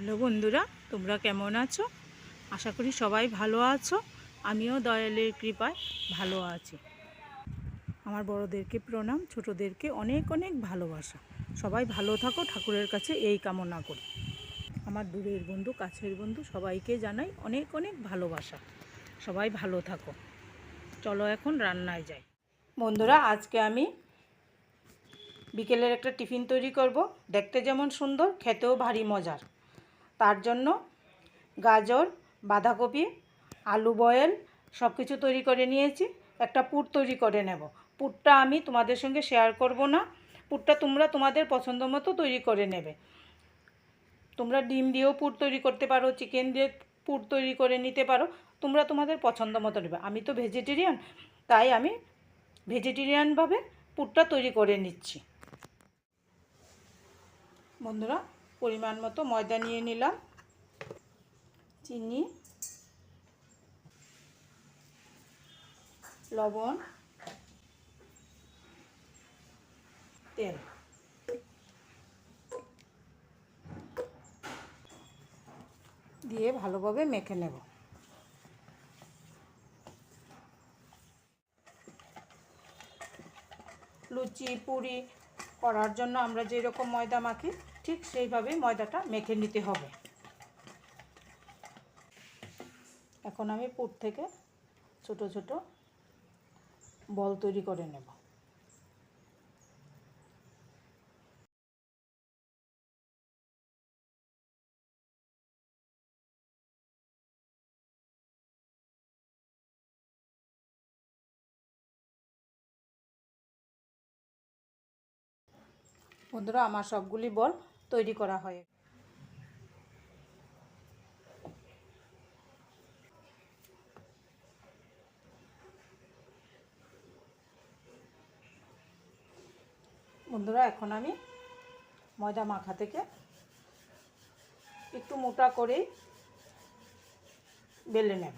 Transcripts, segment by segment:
Hello বন্ধুরা, তোমরা কেমন আছো? আশা করি সবাই ভালো আছো। আমিও দয়ালের কৃপায় ভালো আছি। আমার বড়দেরকে প্রণাম, ছোটোদেরকে অনেক অনেক ভালোবাসা। সবাই ভালো থাকো, ঠাকুরের কাছে এই কামনা করি। আমার দূরের বন্ধু, কাছের বন্ধু, সবাইকে জানাই অনেক অনেক ভালোবাসা। সবাই ভালো থাকো। চলো এখন রান্নায় যাই। বন্ধুরা, আজকে আমি বিকেলের একটা টিফিন তৈরি করব। দেখতে যেমন সুন্দর, খেতেও ভারী মজার। তার জন্য গাজর, বাঁধাকপি, আলু বয়েল সব কিছু তৈরি করে নিয়েছি। একটা পুর তৈরি করে নেব। পুরটা আমি তোমাদের সঙ্গে শেয়ার করব না। পুরটা তোমরা তোমাদের পছন্দ মতো তৈরি করে নেবে। তোমরা ডিম দিয়েও পুর তৈরি করতে পারো চিকেন দিয়ে পুর তৈরি করে নিতে পারো। তোমরা তোমাদের পছন্দ মতো নেবে। আমি তো ভেজিটেরিয়ান তাই আমি ভেজিটেরিয়ানভাবে পুরটা তৈরি করে নিচ্ছি। বন্ধুরা পরিমাণ মতো ময়দা নিয়ে নিলাম চিনি লবণ তেল। দিয়ে ভালোভাবে মেখে নেব। লুচি পুরি করার জন্য আমরা যেরকম ময়দা মাখি, ঠিক সেইভাবেই ময়দাটা মেখে নিতে হবে। এখন আমি পুর থেকে ছোট ছোট বল তৈরি করে নেব। বন্ধুরা, আমার সবগুলি বল তৈরি করা হয়। বন্ধুরা, এখন আমি ময়দা মাখা থেকে একটু মোটা করেই বেলে নেব।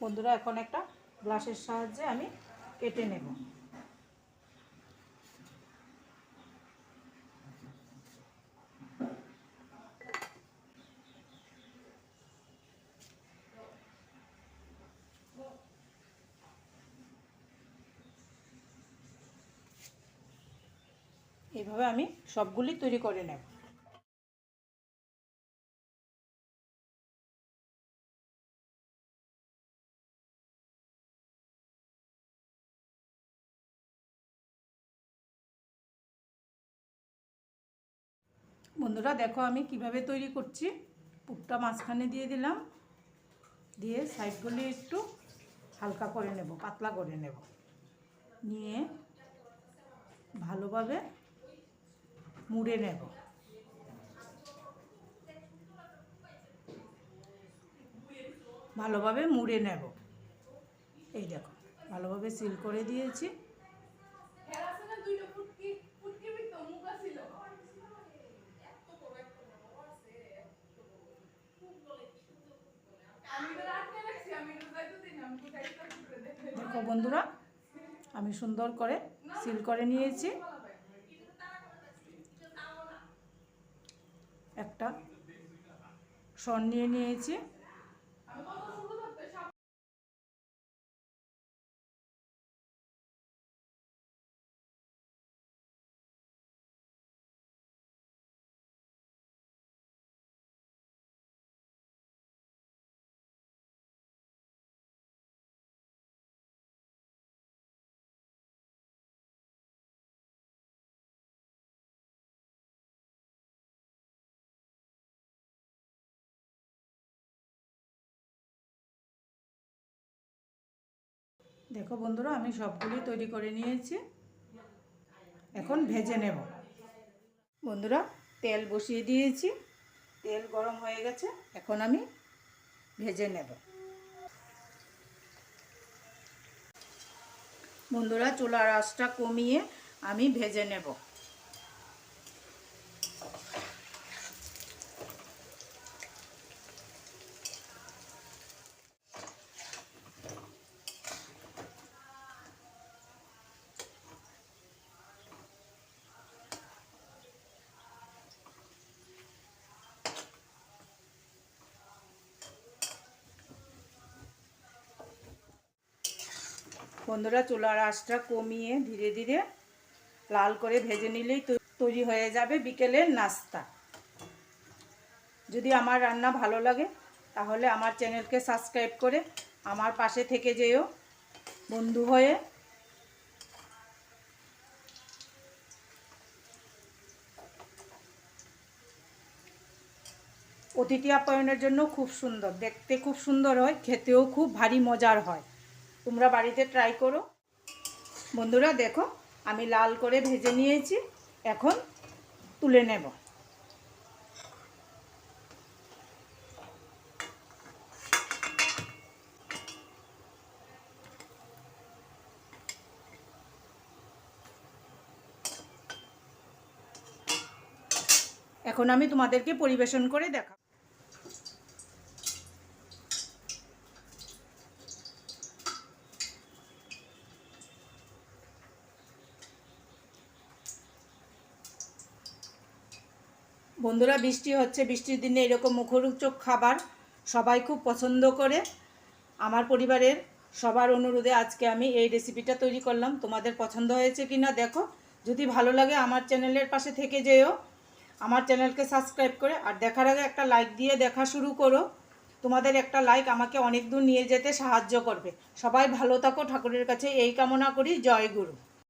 বন্ধুরা, এখন একটা গ্লাসের সাহায্যে আমি কেটে নেব। এইভাবে আমি সবগুলি তৈরি করে নেব। বন্ধুরা, দেখো আমি কীভাবে তৈরি করছি। পুকটা মাঝখানে দিয়ে দিলাম। দিয়ে সাইডগুলি একটু হালকা করে নেব, পাতলা করে নেব। নিয়ে ভালোভাবে মুড়ে নেব। ভালোভাবে মুড়ে নেব। এই দেখো, ভালোভাবে সিল করে দিয়েছি। দেখো বন্ধুরা, আমি সুন্দর করে সিল করে নিয়েছি। একটা শন নিয়ে নিয়েছি। দেখো বন্ধুরা, আমি সবগুলি তৈরি করে নিয়েছি। এখন ভেজে নেব। বন্ধুরা, তেল বসিয়ে দিয়েছি। তেল গরম হয়ে গেছে, এখন আমি ভেজে নেব। বন্ধুরা, চুলার আঁচটা কমিয়ে আমি ভেজে নেব। বন্ধুরা, চুলার আঁচটা কমিয়ে ধীরে ধীরে লাল করে ভেজে নিলেই তৈরি হয়ে যাবে বিকেলের নাস্তা। যদি আমার রান্না ভালো লাগে, তাহলে আমার চ্যানেলকে সাবস্ক্রাইব করে আমার পাশে থেকে যেও বন্ধু হয়ে। অতিথি আপ্যায়নের জন্য খুব সুন্দর, দেখতে খুব সুন্দর হয়, খেতেও খুব ভারী মজার হয়। তোমরা বাড়িতে ট্রাই করো। বন্ধুরা, দেখো, আমি লাল করে ভেজে নিয়েছি। এখন তুলে নেব। এখন আমি তোমাদেরকে পরিবেশন করে দেখাবো বন্ধুরা বৃষ্টি হচ্ছে, বৃষ্টির দিনে এরকম মুখরোচক খাবার সবাই খুব পছন্দ করে। আমার পরিবারের সবার অনুরোধে আজকে আমি এই রেসিপিটা তৈরি করলাম। তোমাদের পছন্দ হয়েছে কি না দেখো। যদি ভালো লাগে আমার চ্যানেলের পাশে থেকে যেও। আমার চ্যানেলকে সাবস্ক্রাইব করে আর দেখার আগে একটা লাইক দিয়ে দেখা শুরু করো। তোমাদের একটা লাইক আমাকে অনেক দূর নিয়ে যেতে সাহায্য করবে। সবাই ভালো থাকো, ঠাকুরের কাছে এই কামনা করি। জয় গুরু।